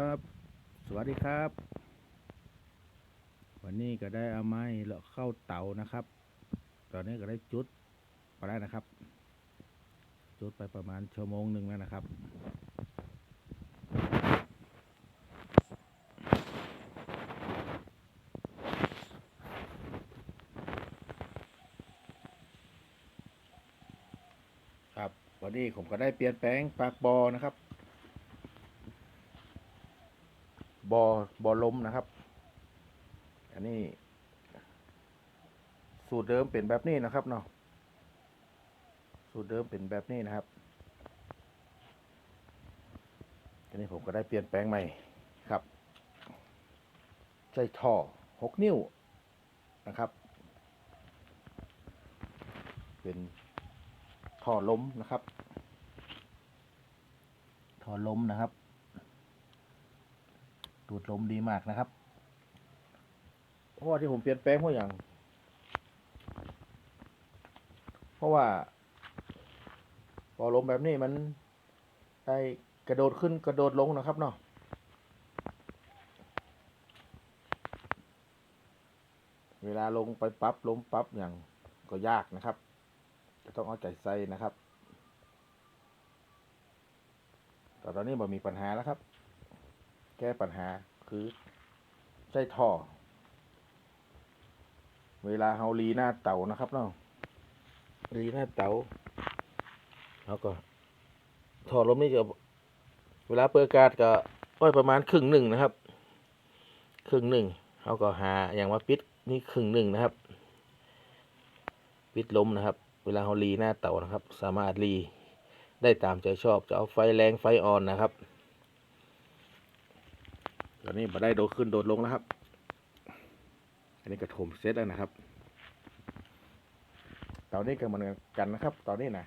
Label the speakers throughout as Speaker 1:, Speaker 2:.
Speaker 1: ครับ สวัสดีครับ วันนี้ก็ได้เอาไม้แล้วเข้าเตานะครับ ตอนนี้ก็ได้จุดมาได้นะครับ จุดไปประมาณชั่วโมงหนึ่งแล้วนะครับครับวันนี้ผมก็ได้เปลี่ยนแปลงปากบอนะครับ บอบอล้มนะครับ อันนี้ สูตรเดิมเป็นแบบนี้นะครับเนาะสูตรเดิมเป็นแบบนี้นะครับอันนี้ผมก็ได้เปลี่ยนแปลงใหม่ครับ ใช้ท่อหกนิ้วนะครับ เป็นท่อล้มนะครับ ท่อล้มนะครับ ดูดลมดีมากนะครับเพราะว่าที่ผมเปลี่ยนแปลงเพราะอย่าง เพราะว่าพอลมแบบนี้มันได้กระโดดขึ้นกระโดดลงนะครับเนาะเวลาลงไปปั๊บล้มปั๊บอย่างก็ยากนะครับจะต้องเอาใจใส่นะครับแต่ตอนนี้บ่มีปัญหาแล้วครับ แก้ปัญหาคือใช้ท่อ เวลาเฮารีหน้าเต่านะครับเนาะรีหน้าเต่าแล้วก็ท่อลมนี่จะเวลาเปิดกาศก็อ้อยประมาณครึ่งหนึ่งนะครับ ครึ่งหนึ่งเขาก็หาอย่างว่าปิดนี่ครึ่งหนึ่งนะครับ ปิดลมนะครับ เวลาเขารีหน้าเต่านะครับ สามารถรีได้ตามใจชอบจะเอาไฟแรงไฟอ่อนนะครับ ตอนนี้มาได้โดดขึ้นโดดลงแล้วครับ อันนี้กระถมเซตแล้วนะครับตอนนี้ก็เหมือนกันนะครับตอนนี้นะ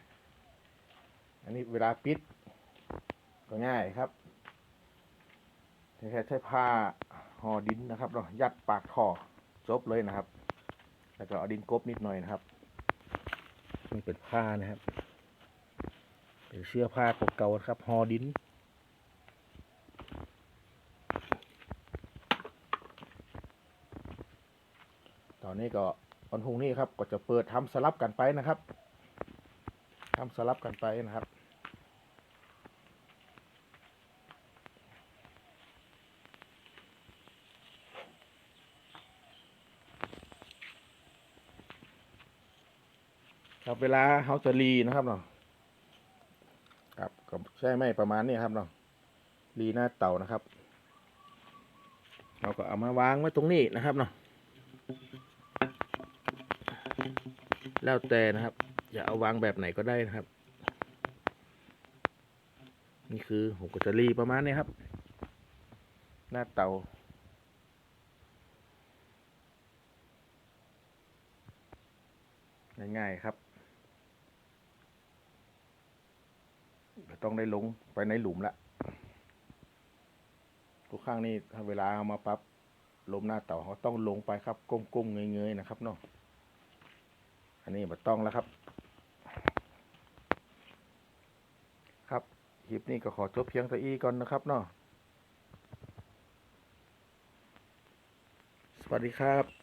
Speaker 1: อันนี้เวลาปิด ก็ง่ายครับแค่ใช้ผ้าห่อดินนะครับเนายัดปากท่อจบเลยนะครับ แล้วก็เอาดินกบนิดหน่อยนะครับนี่เป็นผ้านะครับเป็นเสื้อผ้าเก่าๆครับห่อดิน อนนี้ก็วันพรุ่งนี้ครับก็จะเปิดทำสลับกันไปนะครับทำสลับกันไปนะครับครับเวลาเฮาจะรีนะครับเนาะครับก็ใช่ไหมประมาณนี้ครับเนาะรีหน้าเต่านะครับ เราก็เอามาวางไว้ตรงนี้นะครับเนาะ แล้วแต่นะครับอย่าเอาวางแบบไหนก็ได้นะครับ นี่คือผมก็จะรีประมาณนี้ครับ หน้าเตาง่ายๆครับต้องได้ลงไปในหลุมละทุกครั้งนี่ถ้าเวลาเอามาปับลมหน้าเต่าเขาต้องลงไปครับ ก้มๆเงยๆนะครับเนาะ อันนี้มาต้องแล้วครับ ครับคลิปนี้ก็ขอจบเพียงเท่านี้ก่อนนะครับเนาะสวัสดีครับ